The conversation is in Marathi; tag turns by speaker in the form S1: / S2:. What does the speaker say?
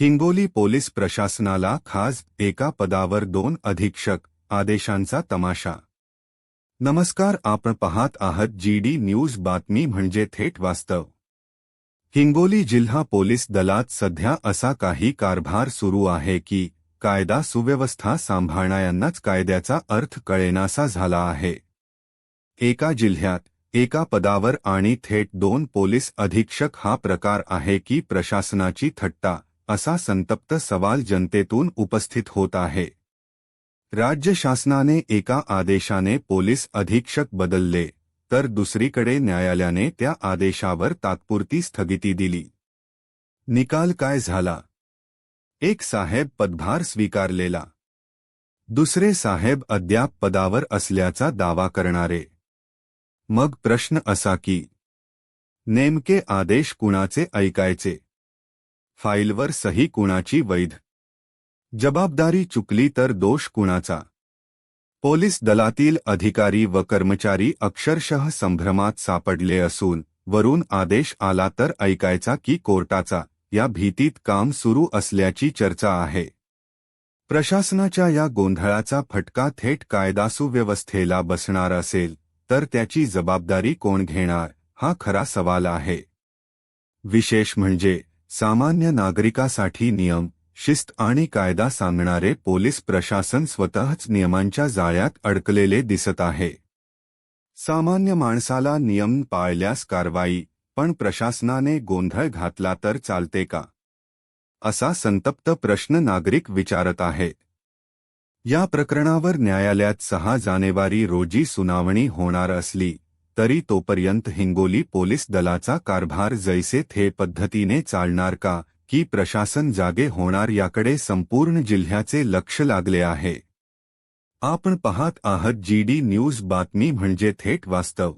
S1: हिंगोली पोलीस प्रशासनाला खास एका पदावर दोन अधीक्षक आदेशांचा तमाशा. नमस्कार आपण पाहत आहात जी डी न्यूज बातमी म्हणजे थेट वास्तव. हिंगोली जिल्हा पोलीस दलात सध्या असा काही कारभार सुरू आहे की कायदा सुव्यवस्था सांभाळणाऱ्यांनाच कायद्याचा अर्थ कळेनासा झाला आहे. एका जिल्ह्यात एका पदावर आणि थेट दोन पोलीस अधीक्षक हा प्रकार आहे की प्रशासनाची थट्टा असा संतप्त सवाल जनतेतून उपस्थित होत आहे राज्य शासनाने एका आदेशाने पोलीस अधीक्षक बदलले, तर दुसरीकडे न्यायालयाने त्या आदेशावर तात्पुरती स्थगिती दिली. निकाल काय झाला? एक साहेब पदभार स्वीकारलेला. दुसरे साहेब अद्याप पदावर असल्याचा दावा करणारे. मग प्रश्न असा की, नेमके आदेश कुणाचे ऐकायचे? फाईलवर सही कुणाची वैध? जबाबदारी चुकली तर दोष कुणाचा? पोलीस दलातील अधिकारी व कर्मचारी अक्षरशः संभ्रमात सापडले असून वरून आदेश आला तर ऐकायचा की कोर्टाचा या भीतीत काम सुरू असल्याची चर्चा आहे. प्रशासनाच्या या गोंधळाचा फटका थेट कायदा सुव्यवस्थेला बसणार असेल तर त्याची जबाबदारी कोण घेणार हा खरा सवाल आहे. विशेष म्हणजे सामान्य नागरिकासाठी नियम शिस्त आणि कायदा सांगणारे पोलीस प्रशासन स्वतःच नियमांच्या जाळ्यात अडकलेले दिसत आहे. सामान्य माणसाला नियम पाळल्यास कारवाई पण प्रशासनाने गोंधळ घातला तर चालते का? असा संतप्त प्रश्न नागरिक विचारत आहे. या प्रकरणावर न्यायालयात सहा जानेवारी रोजी सुनावणी होणार असली तरी तोपर्यंत हिंगोली पोलिस दलाचा कारभार जैसे थे पद्धतीने चालणार का, की प्रशासन जागे होणार याकडे संपूर्ण जिल्ह्याचे लक्ष लागले आहे. आपण पाहत आहात जी डी न्यूज़ बातमी म्हणजे थेट वास्तव.